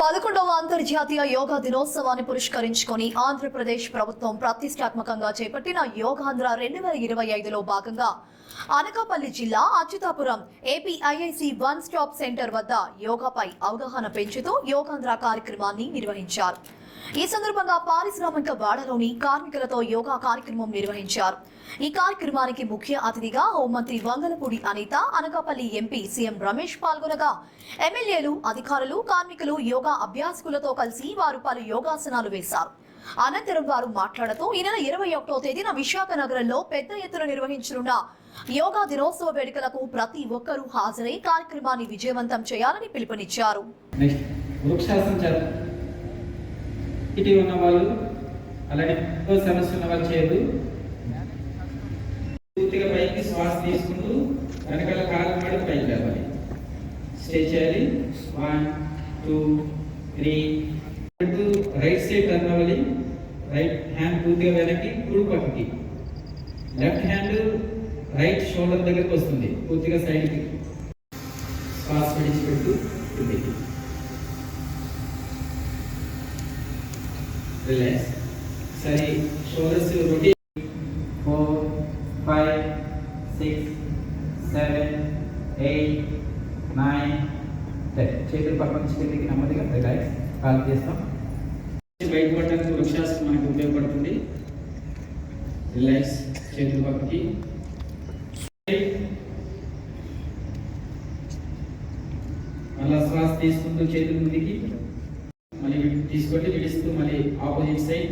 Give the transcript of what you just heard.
పదకొండవ అంతర్జాతీయ యోగా దినోత్సవాన్ని పురస్కరించుకొని ఆంధ్రప్రదేశ్ ప్రభుత్వం ప్రతిష్టాత్మకంగా చేపట్టిన యోగాంధ్ర రెండు వేల ఇరవై ఐదులో భాగంగా అనకాపల్లి జిల్లా Achyutapuram APIIC one stop centre వద్ద యోగాపై అవగాహన పెంచుతూ యోగాంధ్ర కార్యక్రమాన్ని నిర్వహించారు. ఈ సందర్భంగా పారిశ్రామిక వాడలోని కార్మికులతో యోగా కార్యక్రమం నిర్వహించారు. ఈ కార్యక్రమానికి ముఖ్య అతిథిగా హోంమంత్రి వంగలపూడి అనిత అనకాపల్లి ఎంపీ సీఎం రమేష్ పాల్గొనగా ఎమ్మెల్యేలు అధికారులు కార్మికులు యోగా అభ్యాసకులతో కలిసి వారు పలు యోగాసనాలు వేశారు. అనంతరం వారు మాట్లాడుతూ ఈ నెల ఇరవై ఒకటో తేదీన విశాఖ నగరంలో పెద్ద ఎత్తున నిర్వహించనున్న యోగా దినోత్సవ వేడుకలకు ప్రతి ఒక్కరూ హాజరై కార్యక్రమాన్ని విజయవంతం చేయాలని పిలుపునిచ్చారు. నెక్స్ట్ వృక్షాసనం చేద్దాం. ఇటు ఉన్న వాళ్ళు అలానే సమస్య ఉన్న వాళ్ళు చేయదు పూర్తిగా పైకి శ్వాస తీసుకుంటూ వెనకాల కాలం పడి పైకి లేవాలి. స్టే చేయాలి. One two three right side turn అవ్వాలి. రైట్ హ్యాండ్ పూర్తిగా వెనక్కి కుడి పక్కకి. లెఫ్ట్ హ్యాండ్ రైట్ షోల్డర్ దగ్గరికి వస్తుంది. పూర్తిగా సైడ్కి. శ్వాస విడిచిపెట్టు రిలాక్స్ సరే shoulders routine four five six seven eight nine ten. చేతులు పక్కన నుంచి కిందికి నెమ్మదిగా. రిలాక్స్ కాల్ చేస్తాం. బయటపడడానికి వృక్షాసనం మనకు ఉపయోగపడుతుంది. రిలాక్స్ చేతులు పక్కకి. మళ్ళా శ్వాస తీసుకుంటూ చేతులు ముందుకి. మళ్ళీ విడి- తీసుకోండి విడిస్తూ మళ్ళీ ఆపోజిట్ సైడ్